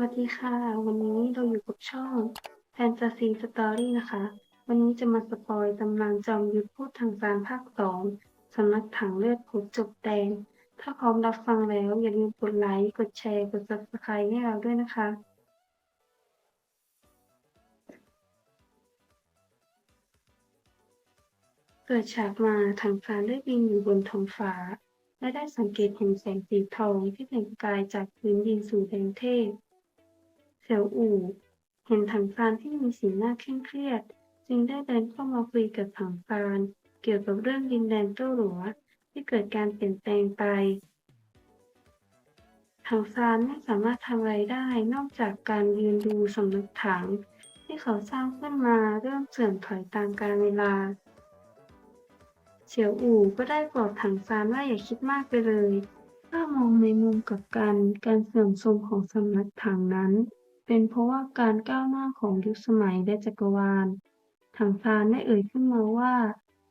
วัสดีค่ะ วันนี้เราอยู่กับช่อง Fantasy Story นะคะ วันนี้จะมาสปอยตำนานจอมยุทธพูดทางการภาคสองสำนักถังเลือดผุดจบแดง ถ้าพร้อมรับฟังแล้ว อย่าลืมกดไลค์ กดแชร์ กด Subscribe ให้เราด้วยนะคะเปิดฉากมาถังซานได้บินอยู่บนท้องฟ้า และได้สังเกตเห็นแสงสีทองที่เปล่งประกายจากพื้นดินสู่แดงเทพ เสี่ยวอู่ เห็นถังซานที่มีสีหน้าเคร่งเครียด จึงได้เดินเข้ามาคุยกับถังซาน เกี่ยวกับเรื่องดินแดนโต้หลัวที่เกิดการเปลี่ยนแปลงไปถังซานไม่สามารถทำอะไรได้นอกจากการยืนดูสำนักถัง ที่เขาสร้างขึ้นมาเริ่มเสื่อมถอยตามกาลเวลาเฉียวอู่ก็ได้บอกถังซานว่าอย่าคิดมากไปเลย ถ้ามองในมุมกับกันการเสื่อมโทรมของสำนักถังนั้น เป็นเพราะว่าการก้าวหน้าของยุคสมัยและจักรวาล ถังซานได้เอ่ยขึ้นมาว่า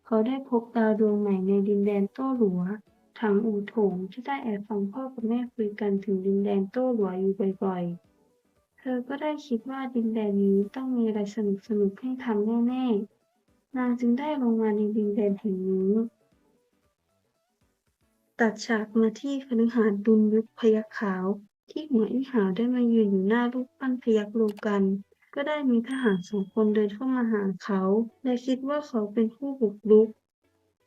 เขาได้พบดาวดวงใหม่ในดินแดนโต้หลัว ถังอูถงที่ได้แอบฟังพ่อกับแม่คุยกันถึงดินแดนโต้หลัวอยู่บ่อยๆ เธอก็ได้คิดว่าดินแดนนี้ต้องมีอะไรสนุกๆให้ทำแน่ๆ นางจึงได้ลงมาในดินแดนแห่งนี้ ตัดฉากมาที่คฤหาสน์ดุลยุคพยัคฆ์ขาว ที่หัวอี้หาวได้มายืนอยู่หน้ารูปปั้นพยัคฆ์โลกัน ก็ได้มีทหารสองคนเดินเข้ามาหาเขา และคิดว่าเขาเป็นผู้บุกรุก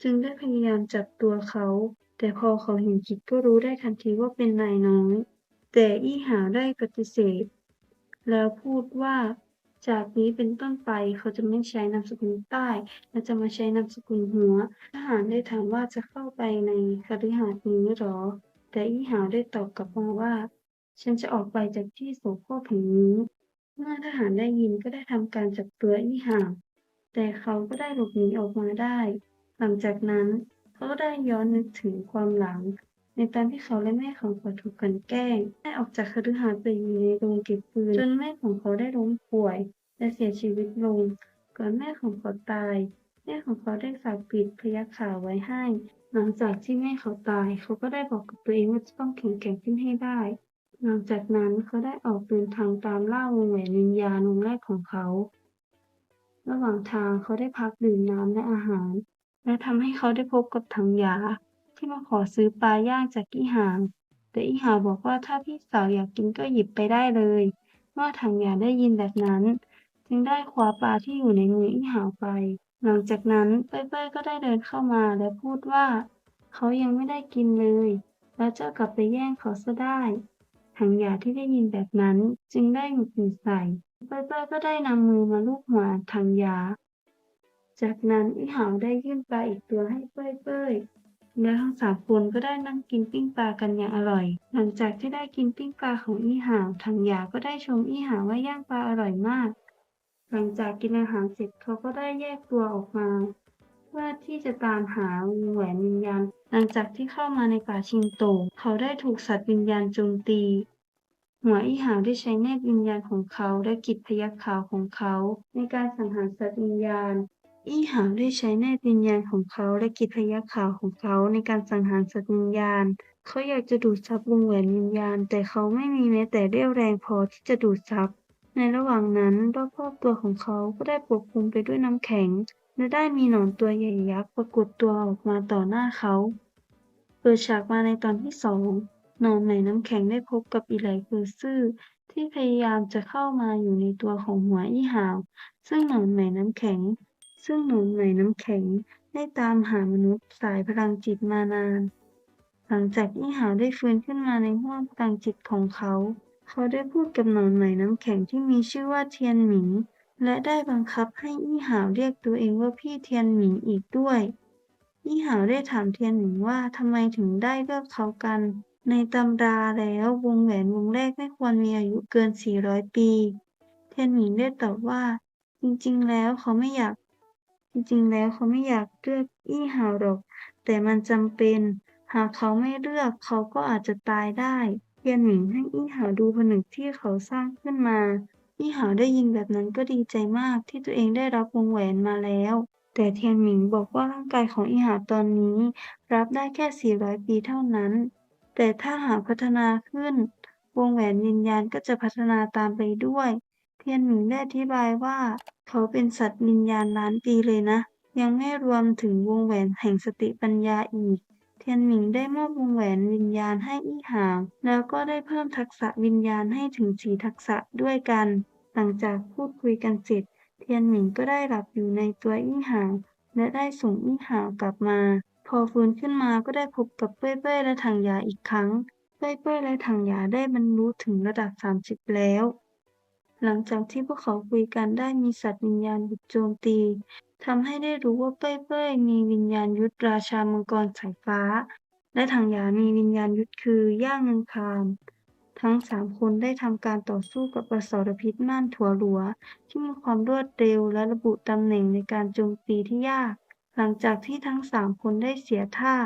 จึงได้พยายามจับตัวเขา แต่พอเขาเห็นคิดก็รู้ได้ทันทีว่าเป็นนายน้อย แต่อี้หาวได้ปฏิเสธ แล้วพูดว่าจากนี้เป็นต้นไปเขาจะไม่ใช้นามสกุลใต้ และจะมาใช้นามสกุลหัว ทหารได้ถามว่าจะเข้าไปในคฤหาสน์นี้หรอ แต่อี้หาวได้ตอบกลับมาว่า ฉันจะออกไปจากที่โสโครกแห่งนี้ เมื่อทหารได้ยินก็ได้ทำการจับตัวอี้หาวแต่เขาก็ได้หลบหนีออกมาได้ หลังจากนั้นเขาก็ได้ย้อนนึกถึงความหลัง ในตอนที่เขาและแม่ของเขาถูกกันแกล้งได้ออกจากคฤหาสน์ไปอยู่ในโรงเก็บปืนจนแม่ของเขาได้ล้มป่วย และเสียชีวิตลง ก่อนแม่ของเขาตาย แม่ของเขาได้ฝากปิดพยัคฆ์ขาวไว้ให้ หลังจากที่แม่เขาตาย เขาก็ได้บอกกับตัวเองว่าจะต้องแข็งแกร่งขึ้นให้ได้ หลังจากนั้นเขาได้ออกเดินทางตามล่าวงแหวนวิญญาณวงแรกของเขา ระหว่างทางเขาได้พักดื่มน้ำและอาหาร และทำให้เขาได้พบกับถังยา ที่มาขอซื้อปลาย่างจากอีหาง แต่อีหาบอกว่าถ้าพี่สาวอยากกินก็หยิบไปได้เลย เมื่อถังยาได้ยินแบบนั้น จึงได้คว้าปลาที่อยู่ในมืออีหาไป หลังจากนั้นเป้ยเป้ยก็ได้เดินเข้ามาและพูดว่า เขายังไม่ได้กินเลย แล้วเจ้ากลับไปแย่งเขาซะได้ ถังหยาที่ได้ยินแบบนั้น จึงได้หงุดหงิดใส่เป้ยเป้ก็ได้นำมือมาลูบหัวถังหยา จากนั้นอีหาวได้ยื่นปลาอีกตัวให้เป้ยเป้แล้วทั้งสามคนก็ได้นั่งกินปิ้งปลากันอย่างอร่อย หลังจากที่ได้กินปิ้งปลาของอีหาวถังยาก็ได้ชมอีหาวว่าย่างปลาอร่อยมาก หลังจากกินอาหารเสร็จเขาก็ได้แยกตัวออกมา พื่อที่จะตามหาวงแหวนวิญญาณ หลังจากที่เข้ามาในป่าชิงโต เขาได้ถูกสัตว์วิญญาณโจมตี หัวอีหาวได้ใช้เนตรวิญญาณของเขาและกิจพยัคฆ์ขาวของเขา ในการสังหารสัตว์วิญญาณ อีหาวได้ใช้เนตรวิญญาณของเขาและกิจพยัคฆ์ขาวของเขา ในการสังหารสัตว์วิญญาณ เขาอยากจะดูดซับวงแหวนวิญญาณ แต่เขาไม่มีแม้แต่เรี่ยวแรงพอที่จะดูดซับในระหว่างนั้นรอบๆตัวของเขาก็ได้ปกคลุมไปด้วยน้ำแข็ง และได้มีหนอนตัวใหญ่ยักษ์ปรากฏตัวออกมาต่อหน้าเขา เปิดฉากมาในตอนที่สองหนอนไหมน้ำแข็งได้พบกับอีไหลเฟอร์ซื่อที่พยายามจะเข้ามาอยู่ในตัวของหัวอี้หาว ซึ่งหนอนไหมน้ำแข็ง ซึ่งหนอนไหมน้ำแข็งได้ตามหามนุษย์สายพลังจิตมานาน หลังจากอี้หาวได้ฟื้นขึ้นมาในห้วงพลังจิตของเขา เขาได้พูดกับหนอนไหมน้ำแข็งที่มีชื่อว่าเทียนหมิง และได้บังคับให้อี้หาวเรียกตัวเองว่าพี่เทียนหมิงอีกด้วย อี้หาวได้ถามเทียนหมิงว่าทำไมถึงได้เลือกเขากัน ในตำราแล้ววงแหวนวงแรกไม่ควรมีอายุเกิน 400 ปี เทียนหมิงได้ตอบว่า จริงๆ แล้วเขาไม่อยาก จริงๆ แล้วเขาไม่อยากเลือกอี้หาวหรอก แต่มันจำเป็น หากเขาไม่เลือกเขาก็อาจจะตายได้เทียนหมิงให้อี้หาวดูผนึกที่เขาสร้างขึ้นมา อี้หาวได้ยินแบบนั้นก็ดีใจมากที่ตัวเองได้รับวงแหวนมาแล้ว แต่เทียนหมิงบอกว่าร่างกายของอีหาวตอนนี้ รับได้แค่ 400 ปีเท่านั้น แต่ถ้าหากพัฒนาขึ้น วงแหวนวิญญาณก็จะพัฒนาตามไปด้วย เทียนหมิงได้อธิบายว่า เขาเป็นสัตว์วิญญาณล้านปีเลยนะ ยังไม่รวมถึงวงแหวนแห่งสติปัญญาอีก ทียนหมิงได้มอบวงแหวนวิญญาณให้อี้หาง แล้วก็ได้เพิ่มทักษะวิญญาณให้ถึงสีทักษะด้วยกัน หลังจากพูดคุยกันเสร็จ เทียนหมิงก็ได้หลับอยู่ในตัวอี้หาง และได้ส่งอี้หางกลับมา พอฟื้นขึ้นมาก็ได้พบกับเป้ยเป้ยและถังยาอีกครั้ง เป้ยเป้ยและถังยาได้บรรลุถึงระดับ 30 แล้ว หลังจากที่พวกเขาคุยกันได้มีสัตว์วิญญาณบุกโจมตี ทำให้ได้รู้ว่าเป้ยเป้ยมีวิญญาณยุทธราชามังกรสายฟ้า และถังหยามีวิญญาณยุทธคือย่างเงินคาม ทั้งสามคนได้ทำการต่อสู้กับอสรพิษม่านถั่วหลัว ที่มีความรวดเร็วและระบุตำแหน่งในการโจมตีที่ยาก หลังจากที่ทั้งสามคนได้เสียท่า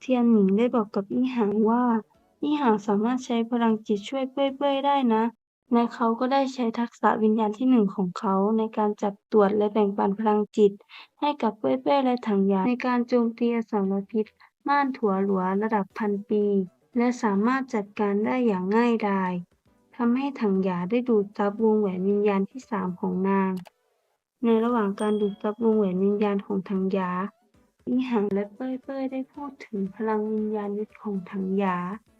เทียนหมิงได้บอกกับอี้หางว่าอี้หางสามารถใช้พลังจิตช่วยเป้ยเป้ยได้นะ และเขาก็ได้ใช้ทักษะวิญญาณที่หนึ่งของเขาในการจับตรวจและแบ่งปันพลังจิต ให้กับเป้ยเป้และถังยาในการโจมตีอสรพิษ ม่านถั่วหลัวระดับพันปี และสามารถจัดการได้อย่างง่ายดายทำให้ถังยาได้ดูดซับวงแหวนวิญญาณที่สามของนาง ในระหว่างการดูดซับวงแหวนวิญญาณของถังยาอีหังและเป้ยเป้ยได้พูดถึงพลังวิญญาณยุทธของถังยา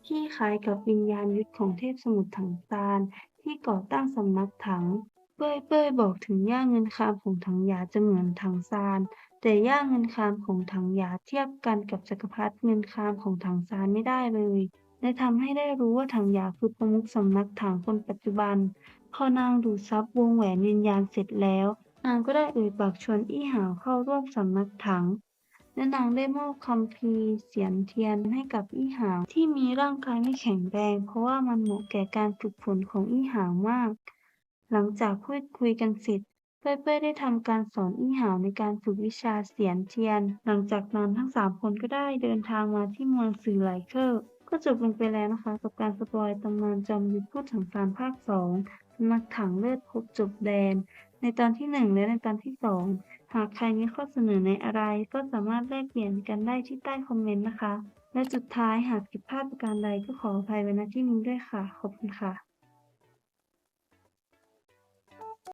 ที่คล้ายกับวิญญาณยุทธของเทพสมุทรถังซาน ที่ก่อตั้งสำนักถัง เป้ยเป้ยบอกถึงย่าเงินคามของถังหยาจะเหมือนถังซาน แต่ย่าเงินคามของถังหยาเทียบกันกับจักรพรรดิเงินคามของถังซานไม่ได้เลยและทำให้ได้รู้ว่าถังหยาคือประมุขสำนักถังคนปัจจุบัน พอนางดูดซับวงแหวนวิญญาณเสร็จแล้ว นางก็ได้เอ่ยปากชวนอี้หาวเข้าร่วมสำนักถัง และนางได้มอบคัมภีเสียนเทียนให้กับอี้หางที่มีร่างกายไม่แข็งแรง เพราะว่ามันเหมาะแก่การฝึกฝนของอี้หางมาก หลังจากพูดคุยกันเสร็จเป้ยเป้ยได้ทำการสอนอี้หาวในการฝึกวิชาเสียนเทียน หลังจากนั้นทั้งสามคนก็ได้เดินทางมาที่เมืองสื่อไหลเคอร์ก็จบลงไปแล้วนะคะ กับการสปอยตำนานจอมยุทธพูดถึงการภาคสองนักถังเลือดพบจบแดน ในตอนที่หนึ่งและในตอนที่สอง หากใครมีข้อเสนอในอะไรก็สามารถแลกเปลี่ยนกันได้ที่ใต้คอมเมนต์นะคะ และสุดท้ายหากผิดพลาดประการใดก็ขออภัยไว้ณที่นี้ด้วยค่ะ ขอบคุณค่ะ